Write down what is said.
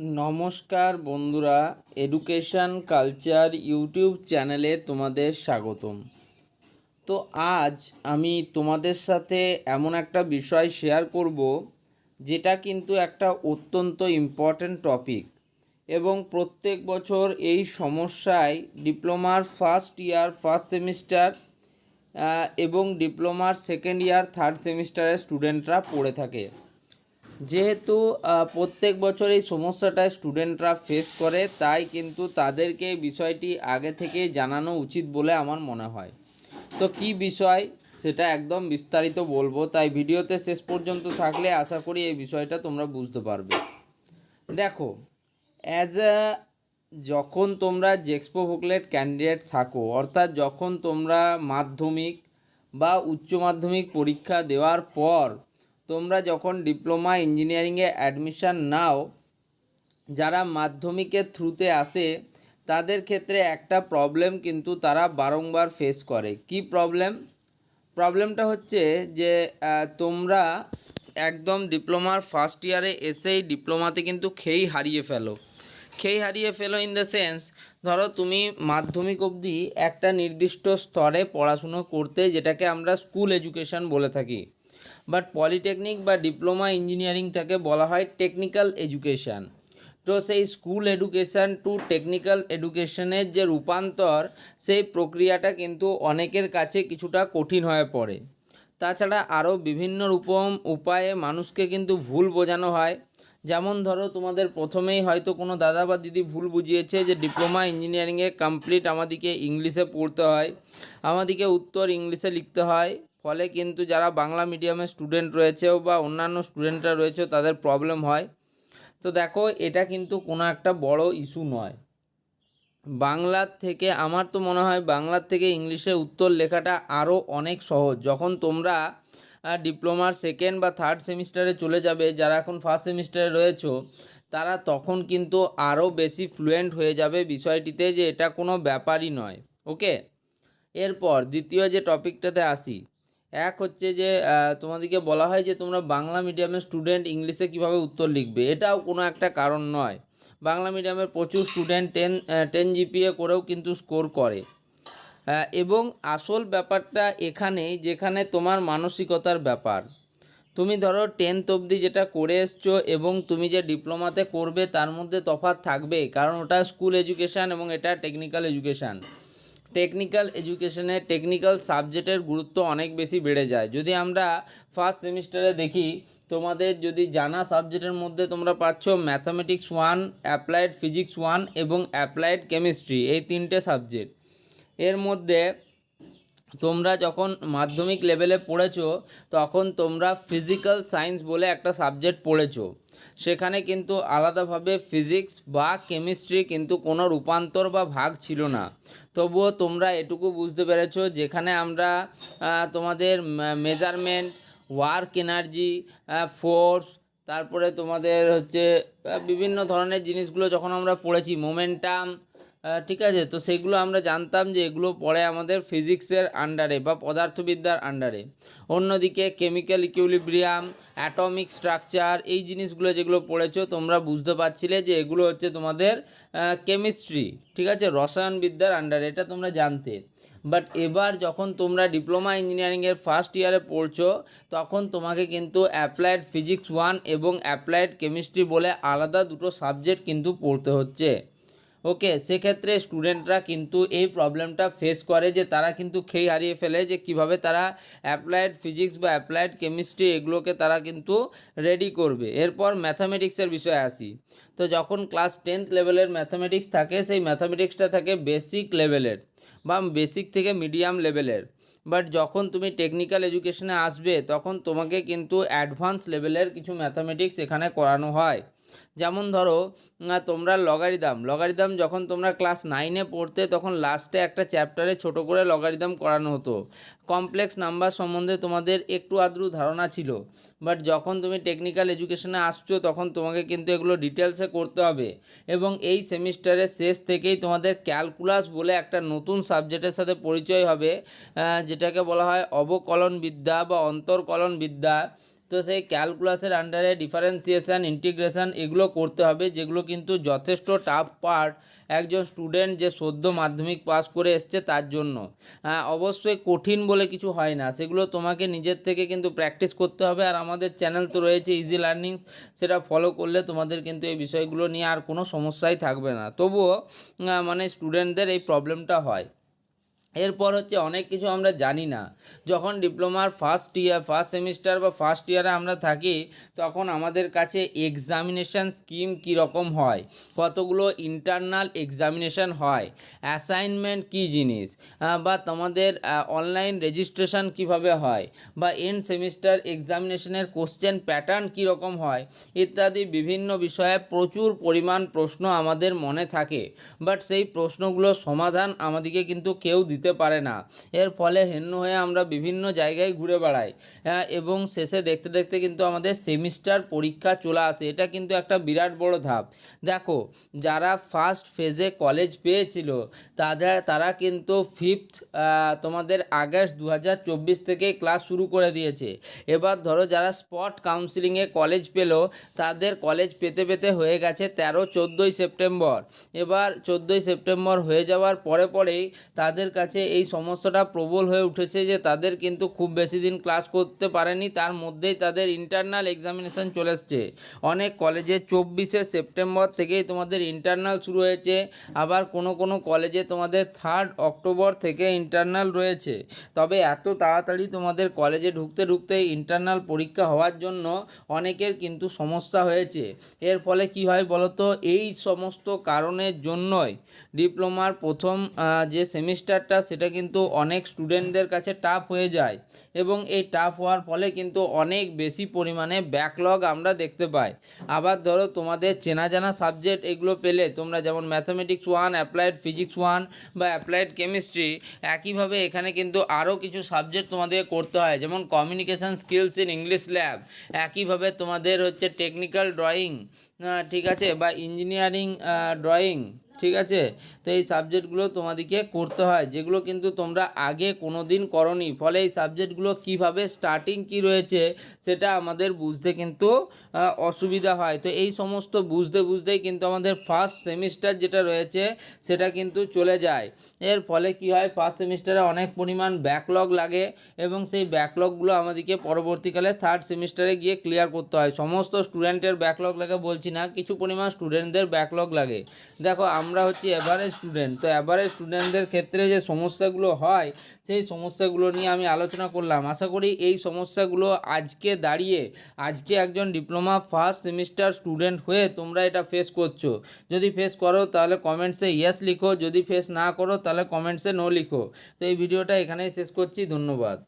নমস্কার বন্ধুরা education culture YouTube চ্যানেলে তোমাদের স্বাগতম। তো আজ আমি তোমাদের সাথে এমন একটা বিষয় শেয়ার করব, যেটা কিন্তু একটা অত্যন্ত ইম্পর্ট্যান্ট টপিক এবং প্রত্যেক বছর এই সমস্যায় ডিপ্লোমার ফার্স্ট ইয়ার ফার্স্ট সেমিস্টার এবং ডিপ্লোমার সেকেন্ড ইয়ার থার্ড সেমিস্টারের স্টুডেন্টরা পড়ে থাকে। যেহেতু প্রত্যেক বছর এই সমস্যাটায় স্টুডেন্টরা ফেস করে, তাই কিন্তু তাদেরকে বিষয়টি আগে থেকে জানানো উচিত বলে আমার মনে হয়। তো কি বিষয়? সেটা একদম বিস্তারিত বলব। তাই ভিডিওতে শেষ পর্যন্ত থাকলে আশা করি এই বিষয়টা তোমরা বুঝতে পারবে। দেখো অ্যাজ আ যখন তোমরা জেক্সপো ভোকলেট ক্যান্ডিডেট থাকো, অর্থাৎ যখন তোমরা মাধ্যমিক বা উচ্চ মাধ্যমিক পরীক্ষা দেওয়ার পর তোমরা যখন ডিপ্লোমা ইঞ্জিনিয়ারিংয়ে অ্যাডমিশান নাও, যারা মাধ্যমিকের থ্রুতে আসে, তাদের ক্ষেত্রে একটা প্রবলেম কিন্তু তারা বারংবার ফেস করে। কি প্রবলেম? প্রবলেমটা হচ্ছে যে তোমরা একদম ডিপ্লোমার ফার্স্ট ইয়ারে এসেই ডিপ্লোমাতে কিন্তু খেই হারিয়ে ফেলো। খেই হারিয়ে ফেলো ইন দ্য সেন্স ধরো তুমি মাধ্যমিক অবধি একটা নির্দিষ্ট স্তরে পড়াশুনো করতে, যেটাকে আমরা স্কুল এডুকেশন বলে থাকি। বাট পলিটেকনিক বা ডিপ্লোমা ইঞ্জিনিয়ারিংটাকে বলা হয় টেকনিক্যাল এডুকেশান। তো সেই স্কুল এডুকেশান টু টেকনিক্যাল এডুকেশনের যে রূপান্তর, সেই প্রক্রিয়াটা কিন্তু অনেকের কাছে কিছুটা কঠিন হয়ে পড়ে। তাছাড়া আরও বিভিন্ন রূপম উপায়ে মানুষকে কিন্তু ভুল বোঝানো হয়। যেমন ধরো, তোমাদের প্রথমেই হয়তো কোনো দাদা বা দিদি ভুল বুঝিয়েছে যে ডিপ্লোমা ইঞ্জিনিয়ারিংয়ে কমপ্লিট আমাদেরকে ইংলিশে পড়তে হয়, আমাদেরকে উত্তর ইংলিশে লিখতে হয়। ফলে কিন্তু যারা বাংলা মিডিয়ামের স্টুডেন্ট রয়েছেও বা অন্যান্য স্টুডেন্টরা রয়েছে তাদের প্রবলেম হয়। তো দেখো, এটা কিন্তু কোনো একটা বড় ইস্যু নয়। বাংলার থেকে, আমার তো মনে হয় বাংলার থেকে ইংলিশে উত্তর লেখাটা আরও অনেক সহজ। যখন তোমরা ডিপ্লোমার সেকেন্ড বা থার্ড সেমিস্টারে চলে যাবে, যারা এখন ফার্স্ট সেমিস্টারে রয়েছো, তারা তখন কিন্তু আরও বেশি ফ্লুয়েন্ট হয়ে যাবে বিষয়টিতে যে এটা কোনো ব্যাপারই নয়। ওকে এরপর, দ্বিতীয় যে টপিকটাতে আসি। এক হচ্ছে যে তোমাদেরকে বলা হয় যে তোমরা বাংলা মিডিয়ামের স্টুডেন্ট ইংলিশে কীভাবে উত্তর লিখবে। এটাও কোনো একটা কারণ নয়। বাংলা মিডিয়ামের প্রচুর স্টুডেন্ট টেন টেন জিপিএ করেও কিন্তু স্কোর করে। এবং আসল ব্যাপারটা এখানেই যেখানে তোমার মানসিকতার ব্যাপার। তুমি ধরো টেন্থ অবধি যেটা করে এসছো এবং তুমি যে ডিপ্লোমাতে করবে, তার মধ্যে তফাৎ থাকবে কারণ ওটা স্কুল এডুকেশান এবং এটা টেকনিক্যাল এডুকেশান টেকনিক্যাল এডুকেশনে টেকনিক্যাল সাবজেক্টের গুরুত্ব অনেক বেশি বেড়ে যায়। যদি আমরা ফার্স্ট সেমিস্টারে দেখি, তোমাদের যদি জানা সাবজেক্টের মধ্যে তোমরা পাচ্ছ mathematics one applied physics one এবং অ্যাপ্লাইড কেমিস্ট্রি এই তিনটে সাবজেক্ট এর মধ্যে তোমরা যখন মাধ্যমিক লেভেলে পড়েছো, তখন তোমরা ফিজিক্যাল সায়েন্স বলে একটা সাবজেক্ট পড়েছো। সেখানে কিন্তু আলাদাভাবে ফিজিক্স বা কেমিস্ট্রি কিন্তু কোনো রূপান্তর বা ভাগ ছিল না। তবুও তোমরা এটুকু বুঝতে পেরেছ যেখানে আমরা তোমাদের মেজারমেন্ট ওয়ার্ক এনার্জি ফোর্স তারপরে তোমাদের হচ্ছে বিভিন্ন ধরনের জিনিসগুলো যখন আমরা পড়েছি মোমেন্টাম ঠিক আছে, তো সেগুলো আমরা জানতাম যে এগুলো পড়ে আমাদের ফিজিক্সের আন্ডারে বা পদার্থবিদ্যার আন্ডারে অন্যদিকে কেমিক্যাল ইকুইলিব্রিয়াম অ্যাটমিক স্ট্রাকচার এই জিনিসগুলো যেগুলো পড়েছো, তোমরা বুঝতে পারছিলে যে এগুলো হচ্ছে তোমাদের কেমিস্ট্রি ঠিক আছে, রসায়নবিদ্যার আন্ডারে এটা তোমরা জানতে। বাট এবার যখন তোমরা ডিপ্লোমা ইঞ্জিনিয়ারিংয়ের ফার্স্ট ইয়ারে পড়ছো, তখন তোমাকে কিন্তু অ্যাপ্লাইড ফিজিক্স ওয়ান এবং অ্যাপ্লাইড কেমিস্ট্রি বলে আলাদা দুটো সাবজেক্ট কিন্তু পড়তে হচ্ছে। ওকে, সেক্ষেত্রে স্টুডেন্টরা কিন্তু এই প্রবলেমটা ফেস করে যে তারা কিন্তু খেই হারিয়ে ফেলে যে কীভাবে তারা অ্যাপ্লাইড ফিজিক্স বা অ্যাপ্লাইড কেমিস্ট্রি এগুলোকে তারা কিন্তু রেডি করবে। এরপর ম্যাথামেটিক্সের বিষয়ে আসি। তো যখন ক্লাস টেন্থ লেভেলের ম্যাথামেটিক্স থাকে, সেই ম্যাথামেটিক্সটা থাকে বেসিক লেভেলের বা বেসিক থেকে মিডিয়াম লেভেলের বাট যখন তুমি টেকনিক্যাল এডুকেশনে আসবে, তখন তোমাকে কিন্তু অ্যাডভান্স লেভেলের কিছু ম্যাথামেটিক্স এখানে করানো হয়। যেমন ধরো তোমরা লগারিদম লগারিদম যখন তোমরা ক্লাস নাইনে পড়তে, তখন লাস্টে একটা চ্যাপ্টারে ছোট করে লগারিদম করানো হতো। কমপ্লেক্স নাম্বার সম্বন্ধে তোমাদের একটু আদ্রু ধারণা ছিল। বাট যখন তুমি টেকনিক্যাল এডুকেশনে আসছো, তখন তোমাকে কিন্তু এগুলো ডিটেলসে করতে হবে। এবং এই সেমিস্টারের শেষ থেকেই তোমাদের ক্যালকুলাস বলে একটা নতুন সাবজেক্টের সাথে পরিচয় হবে যেটাকে বলা হয় অবকলন বিদ্যা বা অন্তর্কলন বিদ্যা। তো সেই ক্যালকুলাসের আন্ডারে ডিফারেন্সিয়েশান ইন্টিগ্রেশান এগুলো করতে হবে যেগুলো কিন্তু যথেষ্ট টাফ পার্ট একজন স্টুডেন্ট যে সদ্য মাধ্যমিক পাস করে এসছে তার জন্য। হ্যাঁ, অবশ্যই কঠিন বলে কিছু হয় না সেগুলো তোমাকে নিজের থেকে কিন্তু প্র্যাকটিস করতে হবে। আর আমাদের চ্যানেল তো রয়েছে ইজি লার্নিং সেটা ফলো করলে তোমাদের কিন্তু এই বিষয়গুলো নিয়ে আর কোনো সমস্যাই থাকবে না। তবুও মানে স্টুডেন্টদের এই প্রবলেমটা হয়। এরপর হচ্ছে অনেক কিছু আমরা জানি না। যখন ডিপ্লোমার ফার্স্ট ইয়ার ফার্স্ট সেমিস্টার বা ফার্স্ট ইয়ারে আমরা থাকি, তখন আমাদের কাছে এক্সামিনেশান স্কিম কীরকম হয়? কতগুলো ইন্টারনাল এক্সামিনেশান হয়? অ্যাসাইনমেন্ট কী জিনিস? বা তোমাদের অনলাইন রেজিস্ট্রেশন কীভাবে হয়? বা এন্ড সেমিস্টার এক্সামিনেশনের কোশ্চেন প্যাটার্ন কীরকম হয়? ইত্যাদি বিভিন্ন বিষয়ে প্রচুর পরিমাণ প্রশ্ন আমাদের মনে থাকে। বাট সেই প্রশ্নগুলোর সমাধান আমাদেরকে কিন্তু কেউ দিতে পারে না। এর ফলে হেন্ন হয়ে আমরা বিভিন্ন জায়গায় ঘুরে বেড়াই। এবং শেষে দেখতে দেখতে কিন্তু আমাদের সেমিস্টার পরীক্ষা চলে আসে। এটা কিন্তু একটা বিরাট বড় ধাপ। দেখো, যারা ফার্স্ট ফেজে কলেজ পেয়েছিল, তাদের, তারা কিন্তু ফিফথ তোমাদের আগস্ট দু থেকে ক্লাস শুরু করে দিয়েছে। এবার ধরো যারা স্পট কাউন্সিলিংয়ে কলেজ পেল, তাদের কলেজ পেতে পেতে হয়ে গেছে তেরো, চোদ্দোই সেপ্টেম্বর। এবার চোদ্দোই সেপ্টেম্বর হয়ে যাওয়ার পরে পরেই তাদের কাছে এই সমস্যাটা প্রবল হয়ে উঠেছে যে তাদের কিন্তু খুব বেশি দিন ক্লাস করতে পারেনি, তার মধ্যেই তাদের ইন্টারনাল এক্সামিনেশন চলে এসছে। অনেক কলেজে চব্বিশে সেপ্টেম্বর থেকেই তোমাদের ইন্টারনাল শুরু হয়েছে, আবার কোনো কোনো কলেজে তোমাদের থার্ড অক্টোবর থেকে ইন্টারনাল রয়েছে। তবে এত তাড়াতাড়ি তোমাদের কলেজে ঢুকতে ঢুকতে ইন্টারনাল পরীক্ষা হওয়ার জন্য অনেকের কিন্তু সমস্যা হয়েছে। এর ফলে কি হয় বলতো? এই সমস্ত কারণের জন্যই ডিপ্লোমার প্রথম যে সেমিস্টারটা সেটা কিন্তু অনেক স্টুডেন্টদের কাছে টাফ হয়ে যায় এবং এই টাফ হওয়ার ফলে কিন্তু অনেক বেশি পরিমাণে ব্যাকলগ আমরা দেখতে পাই। আবার ধরো তোমাদের চেনা জানা সাবজেক্ট এগুলো পেলে তোমরা যেমন mathematics one applied physics one বা অ্যাপ্লাইড কেমিস্ট্রি একইভাবে এখানে কিন্তু আরও কিছু সাবজেক্ট তোমাদের করতে হয়, যেমন communication skills in English lab একইভাবে তোমাদের হচ্ছে টেকনিক্যাল ড্রয়িং ঠিক আছে? বা ইঞ্জিনিয়ারিং ড্রয়িং ঠিক আছে? তো এই সাবজেক্টগুলো তোমাদেরকে করতে হয়। যেগুলো কিন্তু তোমরা আগে কোনো দিন করনি। ফলে এই সাবজেক্টগুলো কীভাবে স্টার্টিং কি রয়েছে, সেটা আমাদের বুঝতে কিন্তু অসুবিধা হয়। তো এই সমস্ত বুঝতে বুঝতেই কিন্তু আমাদের ফার্স্ট সেমিস্টার যেটা রয়েছে, সেটা কিন্তু চলে যায়। এর ফলে কি হয়? ফার্স্ট সেমিস্টারে অনেক পরিমাণ ব্যাকলগ লাগে এবং সেই ব্যাকলগগুলো আমাদেরকে পরবর্তীকালে থার্ড সেমিস্টারে গিয়ে ক্লিয়ার করতে হয়। সমস্ত স্টুডেন্টের ব্যাকলগ লাগে বলছি না, কিছু পরিমাণ স্টুডেন্টদের ব্যাকলগ লাগে। দেখো, আমরা হচ্ছি অ্যাভারেজ স্টুডেন্ট তো অ্যাভারেজ স্টুডেন্টদের ক্ষেত্রে যে সমস্যাগুলো হয় সেই সমস্যাগুলো নিয়ে আমি আলোচনা করলাম। আশা করি এই সমস্যাগুলো আজকে দাঁড়িয়ে, আজকে একজন ডিপ্লোমা ফার্স্ট সেমিস্টার স্টুডেন্ট হয়ে তোমরা এটা ফেস করছ। যদি ফেস করো তাহলে কমেন্টসে ইয়েস লিখো, যদি ফেস না করো তাহলে কমেন্টসে নো লিখো। তো এই ভিডিওটা এখানেই শেষ করছি, ধন্যবাদ।